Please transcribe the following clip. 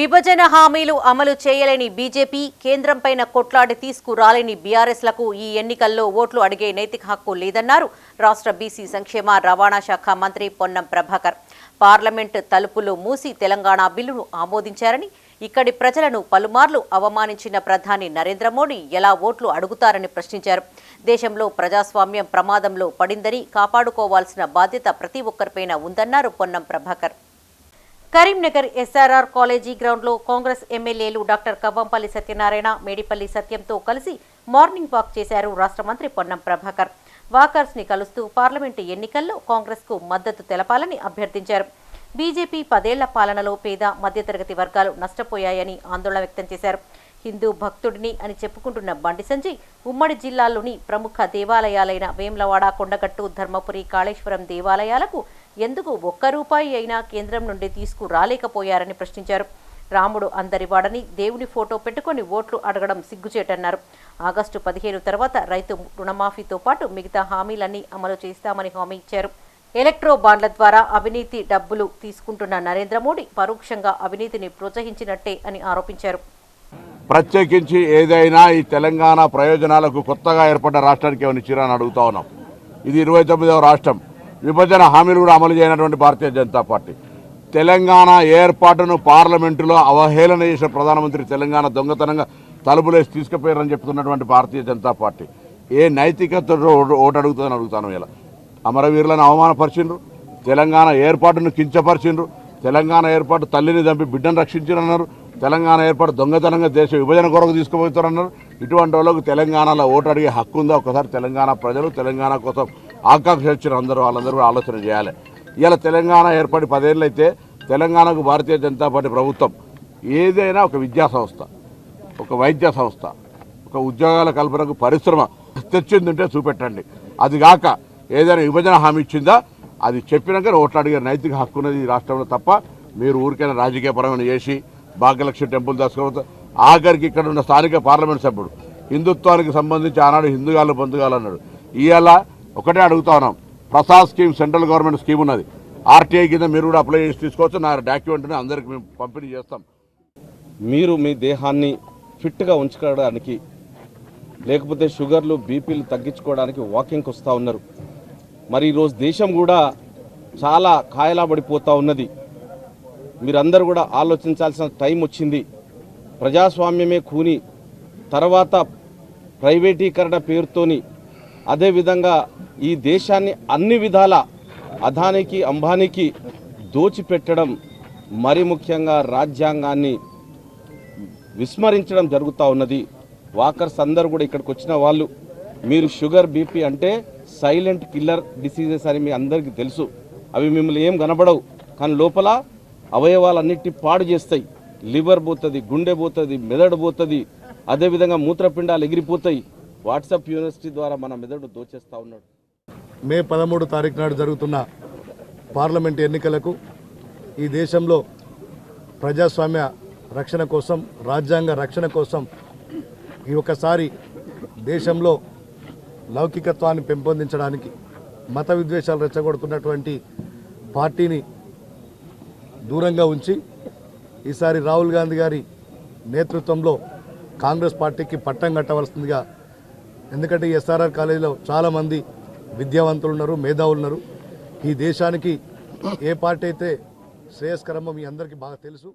విభజన హామీలు అమలు చేయలేని బీజేపీ కేంద్రంపైన కొట్లాడి తీసుకురాలేని బీఆర్ఎస్లకు ఈ ఎన్నికల్లో ఓట్లు అడిగే నైతిక హక్కు లేదన్నారు రాష్ట్ర బీసీ సంక్షేమ రవాణా శాఖ మంత్రి పొన్నం ప్రభాకర్. పార్లమెంట్ తలుపులు మూసి తెలంగాణ బిల్లును ఆమోదించారని ఇక్కడి ప్రజలను పలుమార్లు అవమానించిన ప్రధాని నరేంద్ర మోడీ ఎలా ఓట్లు అడుగుతారని ప్రశ్నించారు. దేశంలో ప్రజాస్వామ్యం ప్రమాదంలో పడిందని కాపాడుకోవాల్సిన బాధ్యత ప్రతి ఒక్కరిపైన ఉందన్నారు పొన్నం ప్రభాకర్. కరీంనగర్ ఎస్ఆర్ఆర్ కాలేజీ గ్రౌండ్లో కాంగ్రెస్ ఎమ్మెల్యేలు డాక్టర్ కవ్వంపల్లి సత్యనారాయణ మేడిపల్లి సత్యంతో కలిసి మార్నింగ్ వాక్ చేశారు రాష్ట్ర మంత్రి పొన్నం ప్రభాకర్. వాకర్స్ని కలుస్తూ పార్లమెంటు ఎన్నికల్లో కాంగ్రెస్కు మద్దతు తెలపాలని అభ్యర్థించారు. బీజేపీ పదేళ్ళ పాలనలో పేద మధ్యతరగతి వర్గాలు నష్టపోయాయని ఆందోళన వ్యక్తం చేశారు. హిందూ భక్తుడిని అని చెప్పుకుంటున్న బండి సంజయ్ ఉమ్మడి జిల్లాలోని ప్రముఖ దేవాలయాలైన వేములవాడ కొండగట్టు ధర్మపురి కాళేశ్వరం దేవాలయాలకు ఎందుకు ఒక్క రూపాయి అయినా కేంద్రం నుండి తీసుకురాలేకపోయారని ప్రశ్నించారు. రాముడు అందరివాడని దేవుని ఫోటో పెట్టుకొని ఓట్లు అడగడం సిగ్గుచేటన్నారు. ఆగస్టు పదిహేను తర్వాత రైతు రుణమాఫీతో పాటు మిగతా హామీలన్నీ అమలు చేస్తామని హామీ ఇచ్చారు. ఎలక్ట్రో బాండ్ల ద్వారా అవినీతి డబ్బులు తీసుకుంటున్న నరేంద్ర మోడీ పరోక్షంగా అవినీతిని ప్రోత్సహించినట్టే అని ఆరోపించారు. ప్రత్యేకించి ఏదైనా ఈ తెలంగాణ ప్రయోజనాలకు కొత్తగా ఏర్పడ్డ రాష్ట్రానికి ఏమైనా ఇచ్చిరని అడుగుతా ఉన్నాం. ఇది ఇరవై తొమ్మిదవ రాష్ట్రం. విభజన హామీలు కూడా అమలు చేయనటువంటి భారతీయ జనతా పార్టీ. తెలంగాణ ఏర్పాటును పార్లమెంటులో అవహేళన చేసిన ప్రధానమంత్రి తెలంగాణ దొంగతనంగా తలుపులేసి తీసుకుపోయారని చెప్తున్నటువంటి భారతీయ జనతా పార్టీ. ఏ నైతికతతో ఓటు అడుగుతుందని అడుగుతాను ఇలా. అమరవీరులను అవమానపరిచిండ్రు. తెలంగాణ ఏర్పాటును కించపరిచిండ్రు. తెలంగాణ ఏర్పాటు తల్లిని చంపి బిడ్డను రక్షించారన్నారు. తెలంగాణ ఏర్పాటు దొంగతనంగా దేశ విభజన కొరకు తీసుకుపోతారన్నారు. ఇటువంటి వాళ్ళకు తెలంగాణలో ఓటు అడిగే హక్కు ఉందా? ఒకసారి తెలంగాణ ప్రజలు తెలంగాణ కోసం ఆకాంక్ష వచ్చిన అందరూ వాళ్ళందరూ కూడా ఆలోచన చేయాలి. ఇలా తెలంగాణ ఏర్పడి పదేళ్ళు అయితే తెలంగాణకు భారతీయ జనతా పార్టీ ప్రభుత్వం ఏదైనా ఒక విద్యా సంస్థ ఒక వైద్య సంస్థ ఒక ఉద్యోగాల కల్పనకు పరిశ్రమ తెచ్చిందంటే చూపెట్టండి. అది కాక ఏదైనా విభజన హామీ ఇచ్చిందా? అది చెప్పినాక ఓట్లు అడిగే నైతిక హక్కు ఉన్నది ఈ రాష్ట్రంలో తప్ప మీరు ఊరికైనా రాజకీయపరమైన చేసి భాగ్యలక్ష్మి టెంపుల్ దాచుకోవద్దు. ఆఖరికి ఇక్కడ ఉన్న స్థానిక పార్లమెంట్ సభ్యుడు హిందుత్వానికి సంబంధించి ఆనాడు హిందుగాలు బంధుగాలు అన్నాడు ఇవాళ ఒకటే అడుగుతా ఉన్నాం. Prasad scheme central government scheme ఉన్నది. ఆర్టీఐ కింద మీరు కూడా అప్లై చేసి తీసుకోవచ్చు. నా డాక్యుమెంట్ని అందరికి మేము పంపిణీ చేస్తాం. మీరు మీ దేహాన్ని ఫిట్గా ఉంచుకోవడానికి లేకపోతే షుగర్లు బీపీలు తగ్గించుకోవడానికి వాకింగ్కి వస్తూ ఉన్నారు. మరి ఈరోజు దేశం కూడా చాలా కాయలాబడిపోతూ ఉన్నది. మీరందరూ కూడా ఆలోచించాల్సిన టైం వచ్చింది. ప్రజాస్వామ్యమే కూని తర్వాత ప్రైవేటీకరణ పేరుతోని అదేవిధంగా ఈ దేశాన్ని అన్ని విధాల అదానికి అంబానీకి దోచిపెట్టడం మరి ముఖ్యంగా రాజ్యాంగాన్ని విస్మరించడం జరుగుతూ ఉన్నది. వాకర్స్ అందరూ కూడా ఇక్కడికి వచ్చిన వాళ్ళు. మీరు షుగర్ బీపీ అంటే సైలెంట్ కిల్లర్ డిసీజెస్ అని మీ అందరికీ తెలుసు. అవి మిమ్మల్ని ఏం కనబడవు. కానీ లోపల అవయవాలన్నిటి పాడు చేస్తాయి. లివర్ పోతుంది గుండె పోతుంది మెదడు పోతుంది. అదేవిధంగా మూత్రపిండాలు ఎగిరిపోతాయి. వాట్సాప్ యూనివర్సిటీ ద్వారా మన మెదడు దోచేస్తూ ఉన్నాడు. మే పదమూడు తారీఖు నాడు జరుగుతున్న పార్లమెంట్ ఎన్నికలకు ఈ దేశంలో ప్రజాస్వామ్య రక్షణ కోసం రాజ్యాంగ రక్షణ కోసం ఈ ఒకసారి దేశంలో లౌకికత్వాన్ని పెంపొందించడానికి మత విద్వేషాలు రెచ్చగొడుతున్నటువంటి పార్టీని దూరంగా ఉంచి ఈసారి రాహుల్ గాంధీ గారి నేతృత్వంలో కాంగ్రెస్ పార్టీకి పట్టం కట్టవలసిందిగా ఎందుకంటే ఎస్ఆర్ఆర్ కాలేజీలో చాలామంది విద్యావంతులు ఉన్నారు మేధావులు ఉన్నారు ఈ దేశానికి ఏ పార్టీ అయితే శ్రేయస్కరమో మీ అందరికీ బాగా తెలుసు.